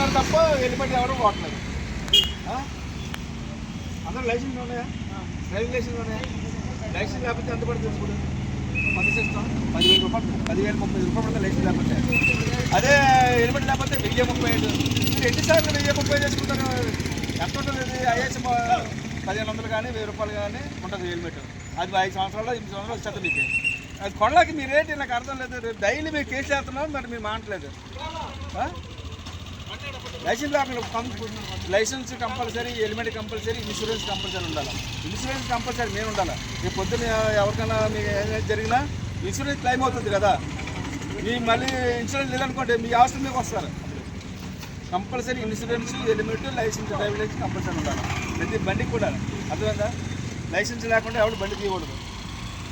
వాడుతున్నారు తప్ప హెల్మెట్ ఎవరు పోవట్లేదు ఆ? అందరూ లైసెన్స్ ఉన్నాయా? డ్రైవింగ్ లైసెన్స్ ఉన్నాయా? లైసెన్స్ లేకపోతే ఎంత పడుతుంది ఇప్పుడు? కొత్త ఇస్తాం పదివేల రూపాయలు పదివేల ముప్పై రూపాయలు లైసెన్స్ లేకపోతే. అదే హెల్మెట్ లేకపోతే వెయ్యి ముప్పై ఐదు. మీరు ఎన్నిసార్లు వెయ్యి ముప్పై చేసుకుంటారు? ఎంత ఉంటుంది ఐఎస్ పదిహేను వందలు కానీ వెయ్యి రూపాయలు కానీ ఉంటుంది హెల్మెట్. అది ఐదు సంవత్సరాలు ఎనిమిది సంవత్సరాలు వచ్చేది మీకు. అది కొనలేక మీరేంటి నాకు అర్థం లేదు. డైలీ మీరు కేసు చేస్తున్నారు మరి మీరు మానట్లేదు. లైసెన్స్ లేకుండా license compulsory helmet compulsory insurance compulsory ఉండాలి. ఇన్సూరెన్స్ కంపల్సరీ నేను ఉండాలి. రేపు పొద్దున్న ఎవరికైనా మీకు ఏదైనా జరిగినా ఇన్సూరెన్స్ క్లెయిమ్ అవుతుంది కదా. మీ మళ్ళీ ఇన్సూరెన్స్ లేదనుకోండి మీ అవసరం మీకు వస్తారు compulsory insurance helmet license driving license compulsory ఉండాలి. ప్రతి బండికి కూడా. అర్థమైందా? లైసెన్స్ లేకుండా ఎవరు బండి తీయకూడదు.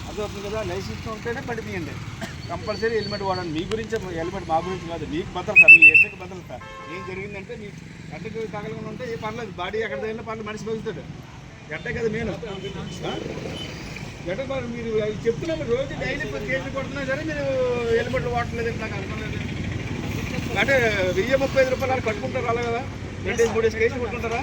అర్థమవుతుంది కదా? లైసెన్స్ ఉంటేనే బండి తీయండి. కంపల్సరీ హెల్మెట్ వాడండి. మీ గురించి హెల్మెట్ మా గురించి కాదు. మీకు భద్రత మీ ఎడ్డకి భద్రత. ఏం జరిగిందంటే మీ గడ్డకి తగలకుండా ఉంటే ఏ పర్లేదు బాడీ ఎక్కడ తగిలిన పర్లేదు మనిషి బతుకుతాడు. గడ్డ కదా నేను గడ్డ మీరు అవి రోజు డైలీ కేజీ కొడుతున్నా సరే మీరు హెల్మెట్లు వాడలేదు నాకు అర్థం అంటే వెయ్యి ముప్పై ఐదు రూపాయలు కట్టుకుంటారు అలా కదా? రెండు మూడు కేజీ కొట్టుకుంటారా?